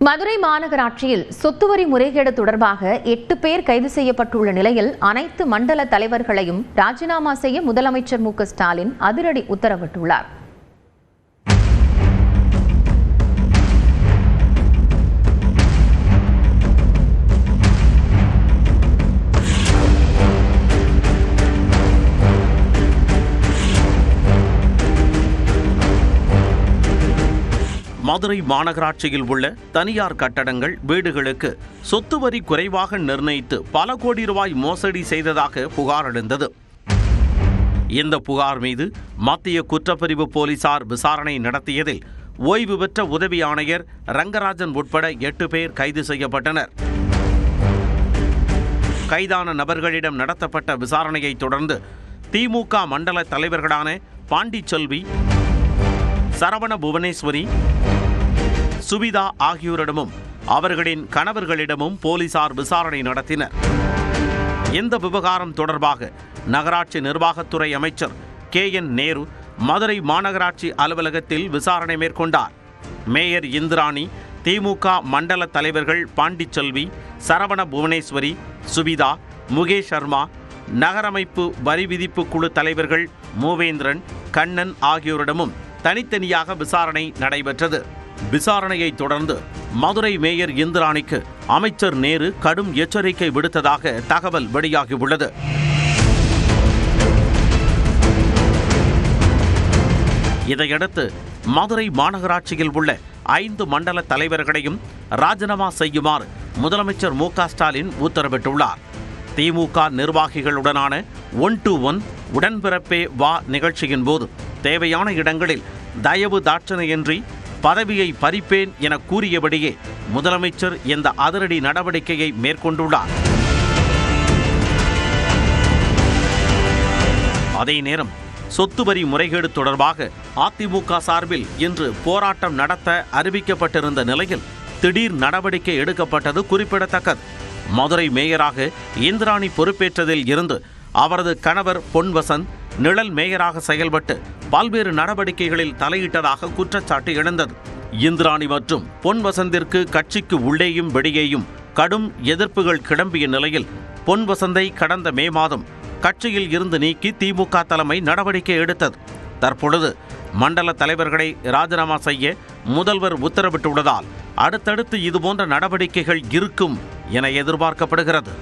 மதுரை மாநகராட்சியில் சொத்து வரி முறைகேடு தொடர்பாக எட்டு பேர் கைது செய்யப்பட்டுள்ள நிலையில் அனைத்து மண்டல தலைவர்களையும் ராஜினாமா செய்ய முதலமைச்சர் மு க ஸ்டாலின் அதிரடி உத்தரவிட்டுள்ளார். மதுரை மாநகராட்சியில் உள்ள தனியார் கட்டடங்கள் வீடுகளுக்கு சொத்து வரி குறைவாக நிர்ணயித்து பல கோடி ரூபாய் மோசடி செய்ததாக புகார் எழுந்தது. இந்த புகார் மீது மத்திய குற்றப்பிரிவு போலீசார் விசாரணை நடத்தியதில் ஓய்வு பெற்ற உதவி ஆணையர் ரங்கராஜன் உட்பட எட்டு பேர் கைது செய்யப்பட்டனர். கைதான நபர்களிடம் நடத்தப்பட்ட விசாரணையை தொடர்ந்து திமுக மண்டல தலைவர்களான பாண்டிச்செல்வி சரவண புவனேஸ்வரி சுபிதா ஆகியோரிடமும் அவர்களின் கணவர்களிடமும் போலீசார் விசாரணை நடத்தினர். இந்த விவகாரம் தொடர்பாக நகராட்சி நிர்வாகத்துறை அமைச்சர் கே. என். நேரு மதுரை மாநகராட்சி அலுவலகத்தில் விசாரணை மேற்கொண்டார். மேயர் இந்திராணி திமுக மண்டல தலைவர்கள் பாண்டிச்செல்வி சரவண புவனேஸ்வரி சுபிதா முகேஷ் சர்மா நகரமைப்பு வரி விதிப்பு குழு தலைவர்கள் மூவேந்திரன் கண்ணன் ஆகியோரிடமும் தனித்தனியாக விசாரணை நடைபெற்றது. விசாரணையை தொடர்ந்து மதுரை மேயர் இந்திராணிக்கு அமைச்சர் நேரு கடும் எச்சரிக்கை விடுத்ததாக தகவல் வெளியாகியுள்ளது. இதையடுத்து மதுரை மாநகராட்சியில் உள்ள ஐந்து மண்டல தலைவர்களையும் ராஜினாமா செய்யுமாறு முதலமைச்சர் மு க ஸ்டாலின் உத்தரவிட்டுள்ளார். திமுக நிர்வாகிகளுடனான ஒன் டு ஒன் உடன்பிறப்பே வா நிகழ்ச்சியின் போது தேவையான இடங்களில் தயவு தாட்சணையின்றி பதவியை பறிப்பேன் என கூறியபடியே முதலமைச்சர் இந்த அதிரடி நடவடிக்கையை மேற்கொண்டுள்ளார். அதே நேரம் சொத்து வரி முறைகேடு தொடர்பாக அதிமுக சார்பில் இன்று போராட்டம் நடத்த அறிவிக்கப்பட்டிருந்த நிலையில் திடீர் நடவடிக்கை எடுக்கப்பட்டது குறிப்பிடத்தக்கது. மதுரை மேயராக இந்திராணி பொறுப்பேற்றதில் இருந்து அவரது கணவர் பொன்வசந்த் நிழல் மேயராக செயல்பட்டு பல்வேறு நடவடிக்கைகளில் தலையிட்டதாக குற்றச்சாட்டு எழுந்தது. இந்திராணி மற்றும் பொன் வசந்திற்கு கட்சிக்கு உள்ளேயும் வெளியேயும் கடும் எதிர்ப்புகள் கிளம்பிய நிலையில் பொன் வசந்தை கடந்த மே மாதம் கட்சியில் இருந்து நீக்கி திமுக தலைமை நடவடிக்கை எடுத்தது. தற்பொழுது மண்டல தலைவர்களை ராஜினாமா செய்ய முதல்வர் உத்தரவிட்டுள்ளதால் அடுத்தடுத்து இதுபோன்ற நடவடிக்கைகள் இருக்கும் என எதிர்பார்க்கப்படுகிறது.